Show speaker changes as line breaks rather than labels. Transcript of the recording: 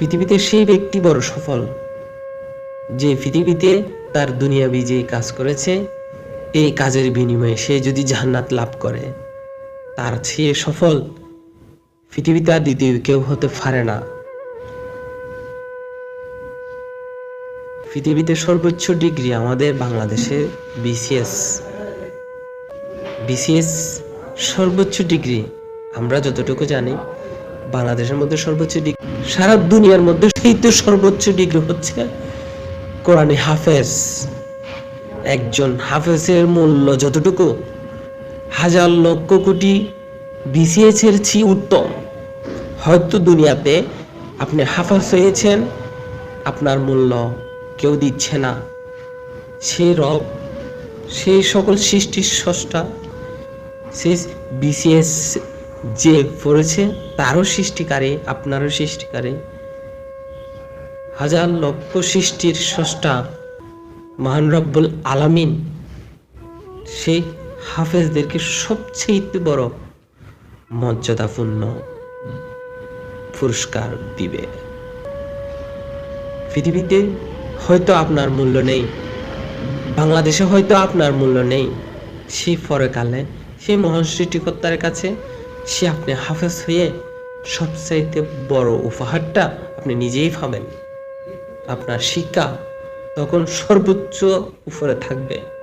পৃথিবীতে সেই ব্যক্তি বড় সফল। যে পৃথিবীতে তার দুনিয়াবি যে কাজ করেছে, এই কাজের বিনিময়ে সে যদি জান্নাত লাভ করে, তার চেয়ে সফল পৃথিবীতে আর দ্বিতীয় কেউ হতে পারে না। পৃথিবীতে সর্বোচ্চ ডিগ্রি আমাদের বাংলাদেশে বিসিএস। বিসিএস সর্বোচ্চ ডিগ্রি, আমরা যতটুকু জানি বাংলাদেশের মধ্যে সর্বোচ্চ ডিগ্রি, সারা দুনিয়ার মধ্যে সেই তো সর্বোচ্চ ডিগ্রি হচ্ছে কোরআনে হাফেজ। একজন হাফেজের মূল্য যতটুকু, হাজার লক্ষ কোটি বিসিএস এর চেয়ে উত্তম। হয়তো দুনিয়াতে আপনি হাফেজ হয়েছেন, আপনার মূল্য কেউ দিচ্ছে না। সেই রব সেই সকল সৃষ্টির স্রষ্টা সেই বিসিএস যে পড়েছে তারও সৃষ্টিকারী, আপনারও সৃষ্টিকারী। হাজার লক্ষ সৃষ্টির স্রষ্টা মহান রব্বুল আলামিন। সেই হাফেজদেরকে সবচেয়ে বড় মর্যাদাপূর্ণ পুরস্কার দিবে। পৃথিবীতে হয়তো আপনার মূল্য নেই, বাংলাদেশে হয়তো আপনার মূল্য নেই। সেই পরকালে সেই মহান সৃষ্টিকর্তার কাছে সে আপনি হাফেজ হয়ে সবচাইতে বড় উপহারটা আপনি নিজেই পাবেন। আপনার শিক্ষা তখন সর্বোচ্চ উপরে থাকবে।